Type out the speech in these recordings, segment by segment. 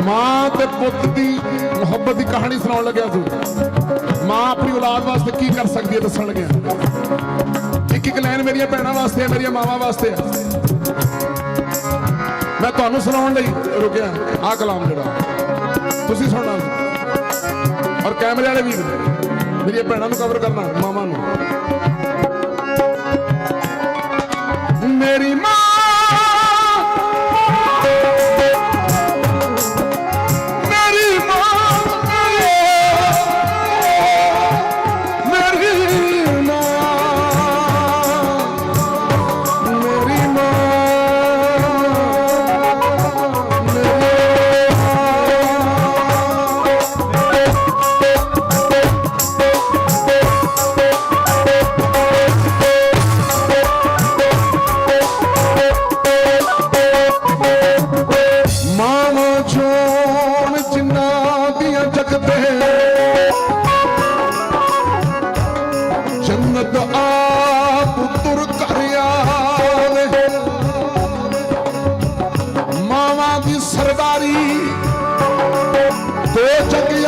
ਮਾਂ ਤੇ ਪੁੱਤ ਦੀ ਮੁਹੱਬਤ ਦੀ ਕਹਾਣੀ ਸੁਣਾਉਣ ਲੱਗਿਆ ਸੀ। ਮਾਂ ਆਪਣੀ ਔਲਾਦ ਵਾਸਤੇ ਕੀ ਕਰ ਸਕਦੀ ਹੈ ਦੱਸਣ ਲੱਗਿਆ। ਇੱਕ ਇੱਕ ਲਾਈਨ ਮੇਰੀਆਂ ਭੈਣਾਂ ਵਾਸਤੇ ਹੈ ਮੇਰੀਆਂ ਮਾਵਾਂ ਵਾਸਤੇ। ਹੈ ਮੈਂ ਤੁਹਾਨੂੰ ਸੁਣਾਉਣ ਲਈ ਰੁਕਿਆ। ਆਹ ਕਲਾਮ ਜਿਹੜਾ, ਤੁਸੀਂ ਸੁਣਨਾ ਔਰ ਕੈਮਰੇ ਵਾਲੇ ਵੀ ਮੇਰੀਆਂ ਭੈਣਾਂ ਨੂੰ ਕਵਰ ਕਰਨਾ, ਮਾਵਾਂ ਨੂੰ। ਮੇਰੀ ਮਾਂ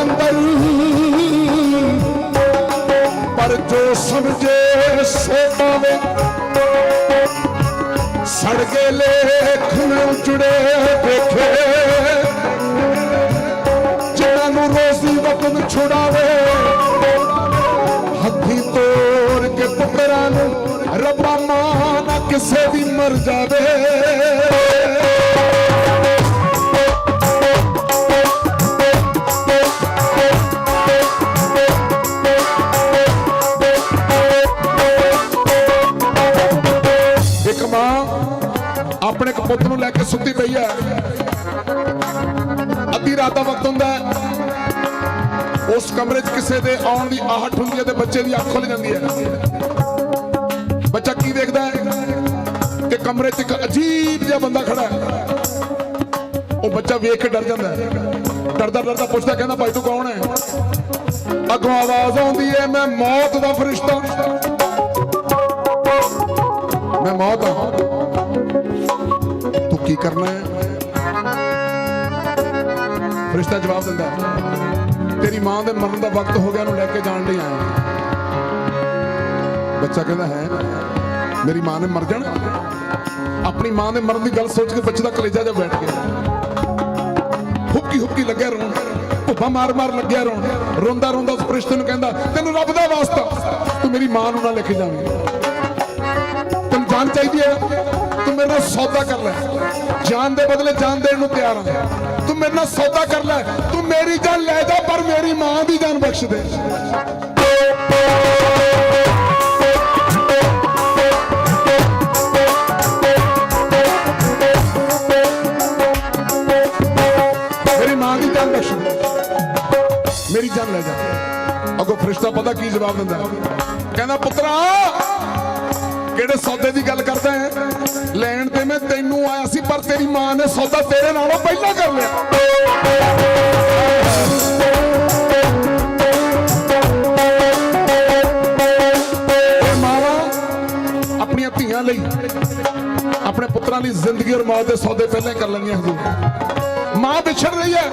ਅੰਦਰ ਪਰ ਜੋ ਸਮਝੇ ਸੋ ਪਾਵੇ ਸੜਗੇ ਲੇਖ ਨੂੰ ਜੁੜੇ ਦੇਖੇ। ਜਿਨ੍ਹਾਂ ਨੂੰ ਰੋਜ਼ੀ ਵਤਨ ਛੁਡਾਵੇ, ਹੱਥੀ ਤੋੜ ਕੇ ਪੁੱਤਰਾਂ ਨੂੰ ਰੱਬਾ ਮਾਂ ਨਾ ਕਿਸੇ ਦੀ ਮਰ ਜਾਵੇ। ਆਪਣੇ ਇੱਕ ਪੁੱਤ ਨੂੰ ਲੈ ਕੇ ਸੁੱਤੀ ਪਈ ਹੈ। ਅੱਧੀ ਰਾਤ ਦਾ ਵਕਤ ਹੁੰਦਾ ਉਸ ਕਮਰੇ 'ਚ ਕਿਸੇ ਦੇ ਆਉਣ ਦੀ ਆਹਟ ਹੁੰਦੀ ਹੈ ਤੇ ਬੱਚੇ ਦੀ ਅੱਖ ਖੁੱਲ ਜਾਂਦੀ ਹੈ। ਬੱਚਾ ਕੀ ਦੇਖਦਾ ਹੈ? ਕਿ ਕਮਰੇ 'ਚ ਇੱਕ ਅਜੀਬ ਜਿਹਾ ਬੰਦਾ ਖੜਾ ਹੈ। ਉਹ ਬੱਚਾ ਵੇਖ ਕੇ ਡਰ ਜਾਂਦਾ ਹੈ। ਡਰਦਾ ਡਰਦਾ ਪੁੱਛਦਾ ਕਹਿੰਦਾ, ਭਾਈ ਤੂੰ ਕੌਣ ਹੈ? ਅੱਗੋਂ ਆਵਾਜ਼ ਆਉਂਦੀ ਹੈ, ਮੈਂ ਮੌਤ ਦਾ ਫਰਿਸ਼ਤਾ। ਮੈਂ ਮੌਤ ਹਾਂ। ਕੀ ਕਰਨਾ ਹੈ? ਫਰਿਸ਼ਤਾ ਜਵਾਬ ਦਿੰਦਾ ਤੇਰੀ ਮਾਂ ਦੇ ਮਰਨ ਦਾ ਵਕਤ ਹੋ ਗਿਆ, ਉਹਨੂੰ ਲੈ ਕੇ ਜਾਣ ਲਈ ਆਇਆ ਬੱਚਾ ਕਹਿੰਦਾ ਹੈ, ਮੇਰੀ ਮਾਂ ਨੇ ਮਰ ਜਾਣਾ। ਆਪਣੀ ਮਾਂ ਦੇ ਮਰਨ ਦੀ ਗੱਲ ਸੋਚ ਕੇ ਬੱਚੇ ਦਾ ਕਲੇਜਾ ਜਿਹਾ ਬੈਠ ਗਿਆ। ਹੁੱਕੀ ਹੁੱਕੀ ਲੱਗਿਆ ਰੋਣ। ਭੁੱਬਾ ਮਾਰ ਮਾਰ ਲੱਗਿਆ ਰੋਣ। ਰੋਂਦਾ ਰੋਂਦਾ ਉਸ ਫਰਿਸ਼ਤੇ ਨੂੰ ਕਹਿੰਦਾ, ਤੈਨੂੰ ਰੱਬ ਦਾ ਵਾਸਤਾ। ਤੂੰ ਮੇਰੀ ਮਾਂ ਨੂੰ ਨਾ ਲੈ ਕੇ ਜਾਵੀਂ। ਜਾਨ ਚਾਹੀਦੀ ਹੈ। ਤੂੰ ਮੇਰੇ ਨਾਲ ਸੌਦਾ ਕਰ ਲੈ। ਜਾਨ ਦੇ ਬਦਲੇ ਜਾਨ ਦੇਣ ਨੂੰ ਤਿਆਰ ਹਾਂ ਤੂੰ ਮੇਰੇ ਨਾਲ ਸੌਦਾ ਕਰ ਲੈ। ਤੂੰ ਮੇਰੀ ਜਾਨ ਲੈ ਜਾ, ਪਰ ਮੇਰੀ ਮਾਂ ਦੀ ਜਾਨ ਬਖਸ਼ ਦੇ। ਮੇਰੀ ਮਾਂ ਦੀ ਜਾਨ ਬਖਸ਼ ਮੇਰੀ ਜਾਨ ਲੈ ਜਾ। ਅਗੋ ਫਰਿਸ਼ਤਾ ਪਤਾ ਕੀ ਜਵਾਬ ਦਿੰਦਾ। ਕਹਿੰਦਾ, ਪੁੱਤਰਾ ਕਿਹੜੇ ਸੌਦੇ ਦੀ ਗੱਲ ਕਰਦਾ ਹੈ? ਲੈਣ ਤੇ ਮੈਂ ਤੈਨੂੰ ਆਇਆ ਸੀ, ਪਰ ਤੇਰੀ ਮਾਂ ਨੇ ਸੌਦਾ ਤੇਰੇ ਨਾਲੋਂ ਪਹਿਲਾਂ ਕਰ ਲਿਆ। ਇਹ ਮਾਵਾਂ, ਆਪਣੀਆਂ ਧੀਆਂ ਲਈ ਆਪਣੇ ਪੁੱਤਰਾਂ ਦੀ ਜ਼ਿੰਦਗੀ ਔਰ ਮੌਤ ਦੇ ਸੌਦੇ ਪਹਿਲਾਂ ਕਰ ਲੈਂਦੀਆਂ ਹਜ਼ੂਰ ਮਾਂ ਵਿਛੜ ਰਹੀ ਹੈ।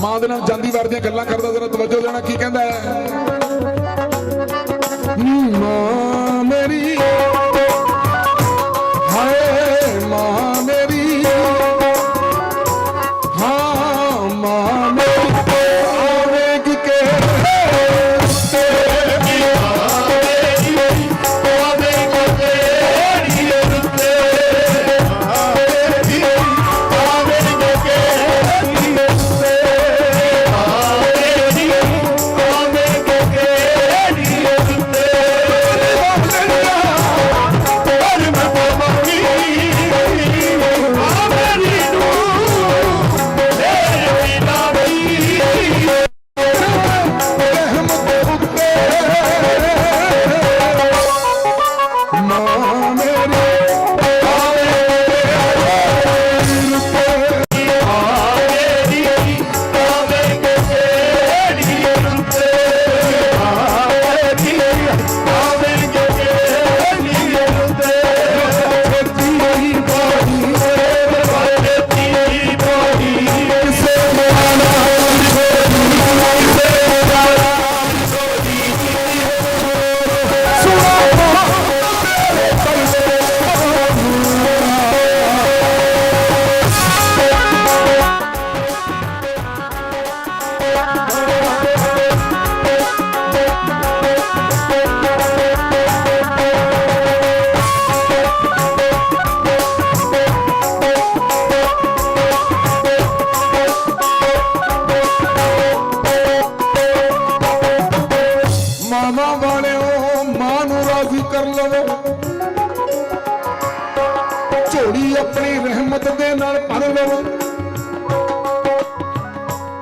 ਮਾਂ ਦੇ ਨਾਲ ਜਾਂਦੀ ਵਾਰ ਦੀਆਂ ਗੱਲਾਂ ਕਰਦਾ, ਜ਼ਰਾ ਤਵੱਜੋ ਦੇਣਾ ਕੀ ਕਹਿੰਦਾ ਹੈ?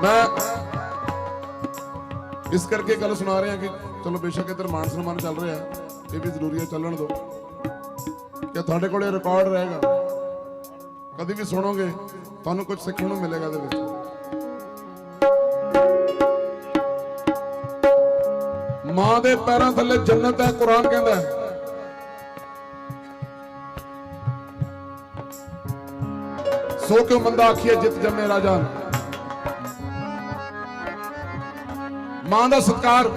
ਮੈਂ ਇਸ ਕਰਕੇ ਗੱਲ ਸੁਣਾ ਰਿਹਾ ਕਿ ਚਲੋ ਬੇਸ਼ੱਕ ਇਧਰ ਮਾਨ ਸਨਮਾਨ ਚੱਲ ਰਿਹਾ ਇਹ ਵੀ ਜ਼ਰੂਰੀ ਹੈ, ਚੱਲਣ ਦਿਓ। ਕਿ ਤੁਹਾਡੇ ਕੋਲੇ ਰਿਕਾਰਡ ਰਹੇਗਾ। ਕਦੀ ਵੀ ਸੁਣੋਗੇ, ਤੁਹਾਨੂੰ ਕੁਝ ਸਿੱਖਣ ਨੂੰ ਮਿਲੇਗਾ ਦੇ ਵਿੱਚ। ਮਾਂ ਦੇ ਪੈਰਾਂ ਥੱਲੇ ਜੰਨਤ ਹੈ, ਕੁਰਾਨ ਕਹਿੰਦਾ ਹੈ। ਸੋ ਕਿਉ ਮੰਦਾ ਆਖੀਏ ਜਿਤ ਜੰਮੇ ਰਾਜਾ ਮਾਂ ਦਾ ਸਤਕਾਰ,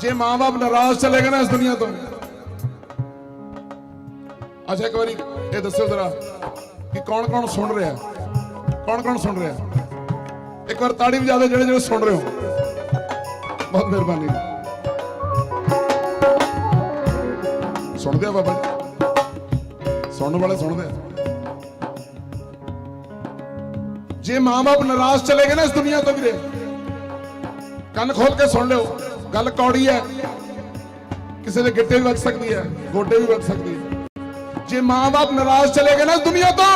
ਜੇ ਮਾਂ-ਬਾਪ ਨਾਰਾਜ਼ ਚਲੇ ਗਏ ਨਾ ਇਸ ਦੁਨੀਆ ਤੋਂ। ਅੱਛਾ, ਇੱਕ ਵਾਰੀ ਇਹ ਦੱਸੋ ਜ਼ਰਾ ਕਿ ਕੌਣ ਕੌਣ ਸੁਣ ਰਿਹਾ? ਕੌਣ ਕੌਣ ਸੁਣ ਰਿਹਾ? ਇੱਕ ਵਾਰ ਤਾੜੀ ਵਜਾ ਦਿਓ ਜਿਹੜੇ ਜਿਹੜੇ ਸੁਣ ਰਹੇ ਹੋ। ਬਹੁਤ ਮਿਹਰਬਾਨੀ। ਸੁਣਦੇ ਆ ਬਾਬਾ ਜੀ? ਸੁਣਨ ਵਾਲੇ ਸੁਣਦੇ ਆ। ਜੇ ਮਾਂ-ਬਾਪ ਨਾਰਾਜ਼ ਚਲੇ ਗਏ ਨਾ ਇਸ ਦੁਨੀਆ ਤੋਂ ਵੀਰੇ, ਕੰਨ ਖੋਲ ਕੇ ਸੁਣ ਲਿਓ, ਗੱਲ ਕੌੜੀ ਹੈ। ਕਿਸੇ ਦੇ ਗਿੱਟੇ ਵੀ ਵੱਜ ਸਕਦੀ ਹੈ, ਗੋਡੇ ਵੀ ਵੱਜ ਸਕਦੀ ਹੈ। ਜੇ ਮਾਂ-ਬਾਪ ਨਾਰਾਜ਼ ਚਲੇ ਗਏ ਨਾ ਇਸ ਦੁਨੀਆ ਤੋਂ,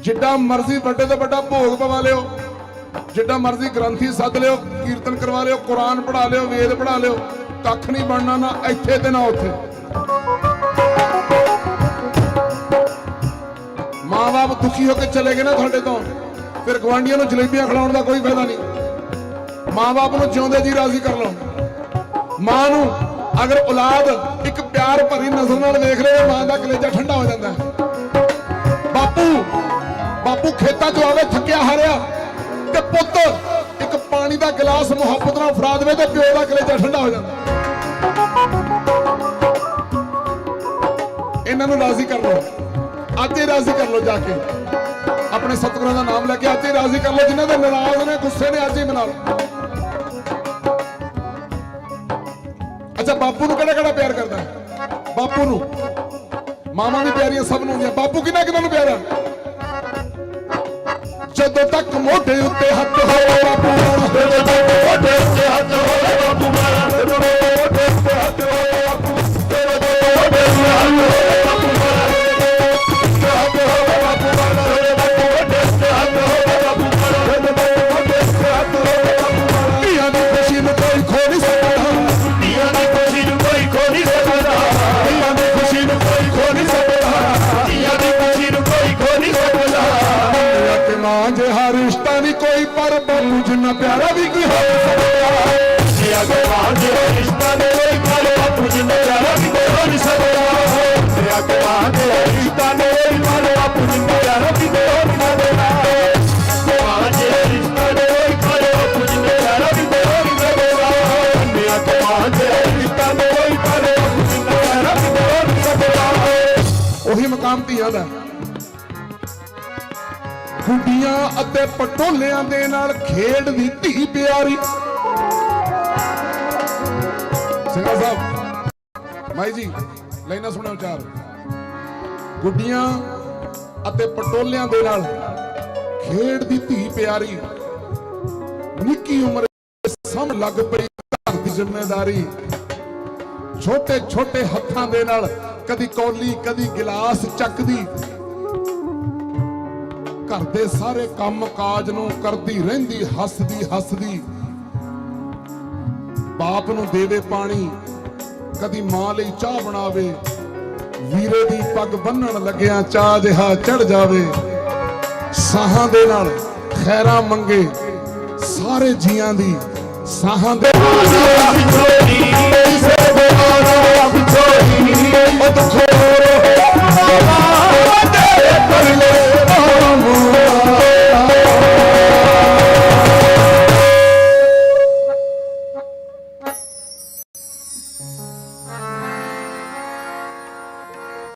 ਜਿੱਡਾ ਮਰਜ਼ੀ ਵੱਡੇ ਤੋਂ ਵੱਡਾ ਭੋਗ ਪਵਾ ਲਿਓ, ਜਿੱਡਾ ਮਰਜ਼ੀ ਗ੍ਰੰਥੀ ਸੱਦ ਲਿਓ, ਕੀਰਤਨ ਕਰਵਾ ਲਿਓ, ਕੁਰਾਨ ਪੜਾ ਲਿਓ, ਵੇਦ ਪੜਾ ਲਿਓ, ਕੱਖ ਨਹੀਂ ਬਣਨਾ ਨਾ ਇੱਥੇ ਤੇ ਨਾ ਉੱਥੇ। ਮਾਂ-ਬਾਪ ਦੁਖੀ ਹੋ ਕੇ ਚਲੇ ਗਏ ਨਾ ਤੁਹਾਡੇ ਤੋਂ, ਫਿਰ ਗਵਾਂਢੀਆਂ ਨੂੰ ਜਲੇਬੀਆਂ ਖਿਲਾਉਣ ਦਾ ਕੋਈ ਫਾਇਦਾ ਨਹੀਂ। ਮਾਂ-ਬਾਪ ਨੂੰ ਜਿਉਂਦੇ ਜੀ ਰਾਜ਼ੀ ਕਰ ਲਓ। ਮਾਂ ਨੂੰ ਅਗਰ ਔਲਾਦ ਇੱਕ ਪਿਆਰ ਭਰੀ ਨਜ਼ਰ ਨਾਲ ਵੇਖ ਲਵੇ, ਮਾਂ ਦਾ ਕਲੇਜਾ ਠੰਡਾ ਹੋ ਜਾਂਦਾ ਬਾਪੂ ਬਾਪੂ ਖੇਤਾਂ 'ਚ ਆਵੇ, ਥੱਕਿਆ ਹਾਰਿਆ, ਤੇ ਪੁੱਤ ਇੱਕ ਪਾਣੀ ਦਾ ਗਲਾਸ ਮੁਹੱਬਤ ਨਾਲ ਫੜਾ ਦੇਵੇ ਤੇ ਪਿਓ ਦਾ ਕਲੇਜਾ ਠੰਡਾ ਹੋ ਜਾਂਦਾ ਇਹਨਾਂ ਨੂੰ ਰਾਜ਼ੀ ਕਰ ਲਓ। ਅੱਜ ਹੀ ਰਾਜ਼ੀ ਕਰ ਲਓ ਜਾ ਕੇ। ਆਪਣੇ ਸਤਿਗੁਰਾਂ ਦਾ ਨਾਮ ਲੈ ਕੇ ਅੱਜ ਹੀ ਰਾਜ਼ੀ ਕਰ ਲਓ। ਜਿਨ੍ਹਾਂ ਦੇ ਨਾਰਾਜ਼ ਨੇ ਗੁੱਸੇ ਨੇ ਅੱਜ ਹੀ ਮਨਾ ਲਓ। ਅੱਛਾ, ਬਾਪੂ ਨੂੰ ਕਿਹੜਾ ਕਿਹੜਾ ਪਿਆਰ ਕਰਦਾ ਬਾਪੂ ਨੂੰ। ਮਾਮਾ ਵੀ ਪਿਆਰੀਆਂ ਸਭ ਨੂੰ ਹੁੰਦੀਆਂ ਬਾਪੂ ਕਿਹਨਾਂ ਕਿਹਨਾਂ ਨੂੰ ਪਿਆਰਾ ਜਦੋਂ ਤੱਕ ਮੋਢੇ ਉੱਤੇ ਹੱਥ ਹੋਵੇ ਬਾਪੂ। ਸਕਦਾ ਮਕਾਮ ਧੀਆਂ ਦਾ ਗੁੱਡੀਆਂ ਅਤੇ ਪਟੋਲਿਆਂ ਦੇ ਨਾਲ ਖੇਡਦੀ ਧੀ ਪਿਆਰੀ। ਸਿੰਘਾ ਸਾਹਿਬ, ਮਾਈ ਜੀ ਲੈਣਾ ਸੁਣਿਓ ਚਾਰ। ਗੁੱਡੀਆਂ ਅਤੇ ਪਟੋਲਿਆਂ ਦੇ ਨਾਲ ਖੇਡਦੀ ਧੀ ਪਿਆਰੀ। ਨਿੱਕੀ ਉਮਰ ਸਮ ਲੱਗ ਪਈ ਘਰ ਦੀ ਜ਼ਿੰਮੇਵਾਰੀ ਛੋਟੇ ਛੋਟੇ ਹੱਥਾਂ ਦੇ ਨਾਲ ਕਦੀ ਕੌਲੀ, ਕਦੀ ਗਿਲਾਸ ਚੱਕਦੀ। ਘਰ ਦੇ ਸਾਰੇ ਕੰਮ ਕਾਜ ਨੂੰ ਕਰਦੀ ਰਹਿੰਦੀ, ਹੱਸਦੀ ਹੱਸਦੀ। ਬਾਪ ਨੂੰ ਦੇਵੇ ਪਾਣੀ, ਕਦੀ ਮਾਂ ਲਈ ਚਾਹ ਬਣਾਵੇ। ਵੀਰੇ ਦੀ ਪੱਗ ਬੰਨਣ ਲੱਗਿਆ ਚਾਹ ਜਿਹਾ ਚੜ ਜਾਵੇ। ਸਾਹਾਂ ਦੇ ਨਾਲ ਖੈਰਾਂ ਮੰਗੇ, ਸਾਰੇ ਜੀਆਂ ਦੀ ਸਾਹਾਂ ਦੇ ਉਹ